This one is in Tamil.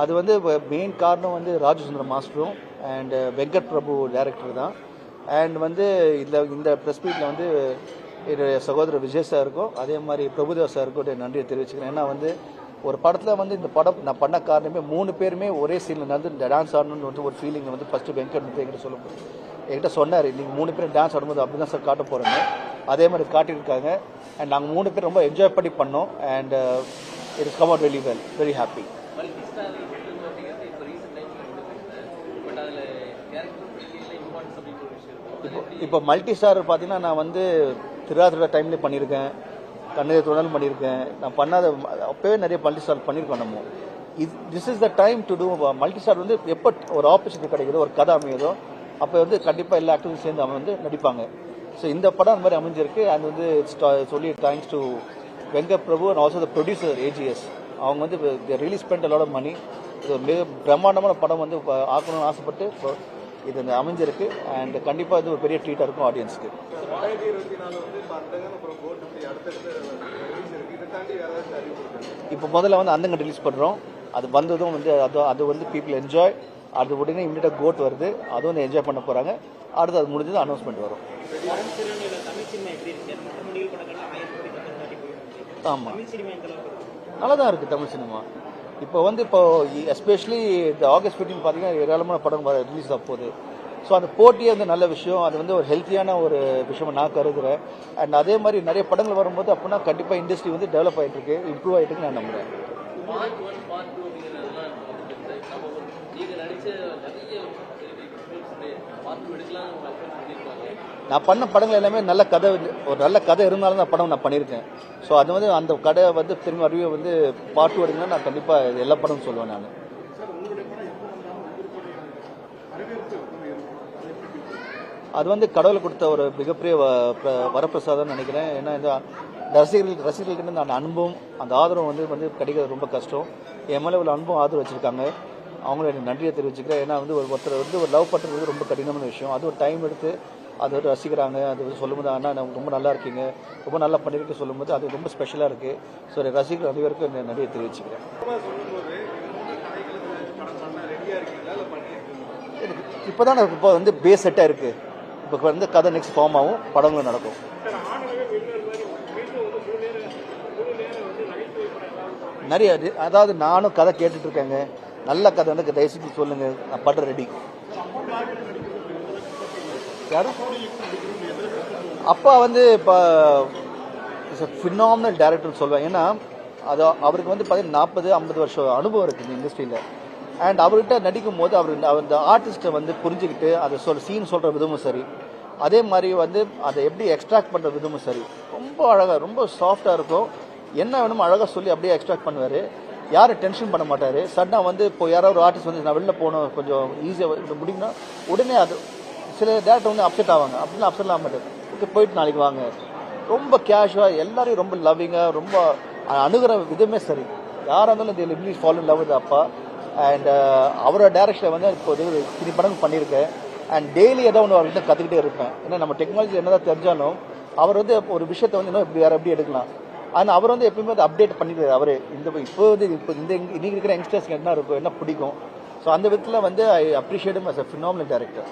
அது வந்து மெயின் காரணம் வந்து ராஜசுந்தர மாஸ்டரும் and uh, Venkat Prabhu director தான். அண்ட் வந்து இந்த இந்த ப்ரெஸ் மீட்டில் வந்து என்னுடைய சகோதரர் விஜய் சாருக்கும் அதே மாதிரி பிரபுதேவ் சாருக்கும் நன்றியை தெரிவிச்சுக்கிறேன். ஏன்னா வந்து ஒரு படத்தில் வந்து இந்த படம் நான் பண்ண காரணமே மூணு பேருமே ஒரே சீனில் வந்து இந்த டான்ஸ் ஆடணும்னு வந்து ஒரு ஃபீலிங் வந்து ஃபஸ்ட்டு வெங்கட் வந்து என்கிட்ட சொல்லும் என்கிட்ட சொன்னார் நீங்கள் மூணு பேரும் டான்ஸ் ஆடும்போது அப்படி தான் சார் காட்ட போகிறேங்க அதே மாதிரி காட்டியிருக்காங்க அண்ட் நாங்கள் மூணு பேர் ரொம்ப என்ஜாய் பண்ணி பண்ணோம். And it come out very well very happy multi star film அப்படிங்கிறது இப்போ ரீசெண்ட் டைம்ல வந்து பட் அதில் கேரக்டர் பிடிக்கல இம்பார்ட்டன்ஸ் அப்படின்னு ஒரு விஷயம் இருக்கும் அது இப்போ மல்டி ஸ்டார் பார்த்தீங்கன்னா நான் வந்து திருவாதிரை டைம்லேயும் பண்ணியிருக்கேன். கண்ணீர் தொடர்ந்து பண்ணியிருக்கேன். நான் பண்ணாத அப்போவே நிறைய மல்டி ஸ்டார் பண்ணியிருக்கோம் நம்ம. இது this is the time to do multi star வந்து எப்போ ஒரு ஆப்பர்ச்சுனிட்டி கிடைக்குதோ ஒரு கதை அமையுதோ அப்போ வந்து கண்டிப்பாக எல்லா ஆக்டரும் சேர்ந்து அவன் வந்து நடிப்பாங்க. ஸோ இந்த படம் அந்த மாதிரி அமைஞ்சிருக்கு. அது வந்து சொல்லி thanks to Venkat Prabhu and also the producer AGS அவங்க வந்து ரிலீஸ் பண்ணிட்டு லாட் மணி இது ஒரு மிக பிரம்மாண்டமான படம் வந்து ஆக்கணும்னு ஆசைப்பட்டு இது அமைஞ்சிருக்கு. அண்ட் கண்டிப்பாக இது ஒரு பெரிய ட்ரீட்டாக இருக்கும் ஆடியன்ஸ்க்கு இப்போ முதல்ல வந்து அந்தங்க ரிலீஸ் பண்ணுறோம் அது வந்ததும் வந்து அது அது வந்து பீப்புள் என்ஜாய் அது உடனே இமீடியட்டாக கோட் வருது. அதுவும் வந்து என்ஜாய் பண்ண போகிறாங்க அடுத்து அது முடிஞ்சது அனௌன்ஸ்மெண்ட் வரும். ஆமாம் நல்லா தான் இருக்குது தமிழ் சினிமா. இப்போ வந்து இப்போ எஸ்பெஷலி இந்த ஆகஸ்ட் ஃபிஃப்டின் பார்த்தீங்கன்னா ஏராளமான படம் ரிலீஸ் ஆக போகுது ஸோ அந்த போட்டியே வந்து நல்ல விஷயம். அது வந்து ஒரு ஹெல்த்தியான ஒரு விஷயமா நான் கருதுகிறேன் அண்ட் அதே மாதிரி நிறைய படங்கள் வரும்போது அப்படின்னா கண்டிப்பாக இண்டஸ்ட்ரி வந்து டெவலப் ஆகிட்டு இருக்கு இம்ப்ரூவ் ஆகிட்டு இருக்கு நான் நம்புறேன் நான் பண்ண படங்கள் எல்லாமே நல்ல கதை ஒரு நல்ல கதை இருந்தாலும் தான் படம் நான் பண்ணியிருக்கேன். ஸோ அது வந்து அந்த கதை வந்து திரும்ப அறிவு வந்து பாட்டு எடுங்கன்னா நான் கண்டிப்பாக எல்லா படமும் சொல்லுவேன் நான். அது வந்து கடவுள் கொடுத்த ஒரு மிகப்பெரிய வ- வரப்பிரசாதம்னு நினைக்கிறேன். ஏன்னா இந்த ரசிகர்கள் ரசிகர்கள்கிட்ட அந்த அன்பும் அந்த ஆதரவும் வந்து வந்து கிடைக்கிறது ரொம்ப கஷ்டம். என் மேலே உள்ள அன்பும் ஆதரவு வச்சுருக்காங்க. அவங்களும் எனக்கு நன்றியை தெரிவிச்சுக்கிறேன். ஏன்னா வந்து ஒரு ஒருத்தர் வந்து ஒரு லவ் பண்ணுறது ரொம்ப கடினமான விஷயம். அது ஒரு டைம் எடுத்து அது வந்து ரசிக்கிறாங்க. அது வந்து சொல்லும்போது அண்ணா நான் ரொம்ப நல்லா இருக்கீங்க. ரொம்ப நல்லா பண்ணிருக்கு சொல்லும்போது அது ரொம்ப ஸ்பெஷலாக இருக்குது ஸோ ரசிக்கிற அனைவருக்கும் நான் நன்றியை தெரிவிச்சுக்கிறேன். இப்போ தான் இப்போ வந்து பேஸ் செட்டாக இருக்குது இப்போ வந்து கதை நெக்ஸ்ட் ஃபார்ம் ஆகும் படங்களும் நடக்கும். நிறைய இது- அதாவது நானும் கதை கேட்டுட்ருக்கேங்க நல்ல கதை வந்து தயவு செஞ்சு சொல்லுங்க. நான் படுற ரெடி யாரு? அப்பா வந்து இப்போ ஃபினாமினல் டேரக்டர்னு சொல்லுவேன் ஏன்னா அது அவருக்கு வந்து பார்த்தீங்கன்னா நாற்பது ஐம்பது வருஷம் அனுபவம் இருக்குது இந்த இண்டஸ்ட்ரியில் அண்ட் அவர்கிட்ட நடிக்கும் போது அவர் அவர் இந்த ஆர்டிஸ்ட்டை வந்து புரிஞ்சுக்கிட்டு அதை சொல் சீன் சொல்கிற விதமும் சரி. அதே மாதிரி வந்து அதை எப்படி எக்ஸ்ட்ராக்ட் பண்ணுற விதமும் சரி. ரொம்ப அழகாக ரொம்ப சாஃப்டாக இருக்கும். என்ன வேணுமோ அழகாக சொல்லி அப்படியே எக்ஸ்ட்ராக்ட் பண்ணுவார். யாரும் டென்ஷன் பண்ண மாட்டார். சடனாக வந்து இப்போ யாராவது ஒரு ஆர்டிஸ்ட் வந்து நான் வெளில போகணும் கொஞ்சம் ஈஸியாக முடியும்னா உடனே அது சில டேரக்டர் வந்து அப்செட் ஆவாங்க. அப்படிலாம் அப்செட் ஆக மாட்டார். ஓகே போயிட்டு நாளைக்கு வாங்க. ரொம்ப கேஷுவாக எல்லாரையும் ரொம்ப லவ்விங்காக ரொம்ப அணுகிற விதமே சரி. யாராக இருந்தாலும் இந்த லிப்லி ஃபாலோ லவ் இது அப்பா. அண்ட் அவரோட டேரக்ஷனில் வந்து இப்போ இது படங்கள் பண்ணியிருக்கேன். அண்ட் டெய்லி ஏதோ ஒன்று அவர்கிட்ட கற்றுக்கிட்டே இருப்பேன். ஏன்னா நம்ம டெக்னாலஜி என்னதான் தெரிஞ்சாலும் அவர் வந்து ஒரு விஷயத்தை வந்து இன்னும் இப்படி வேறு எப்படி எடுக்கலாம்? ஆனால் அவர் வந்து எப்பயுமே அதை அப்டேட் பண்ணிடுறாரு அவர் இந்த இப்போ வந்து இப்போ இந்த இன்னைக்கு இருக்கிற யங்ஸ்டர்ஸ்க்கு என்ன இருக்கும் என்ன பிடிக்கும். ஸோ அந்த விதத்தில் வந்து I appreciate as a phenomenal director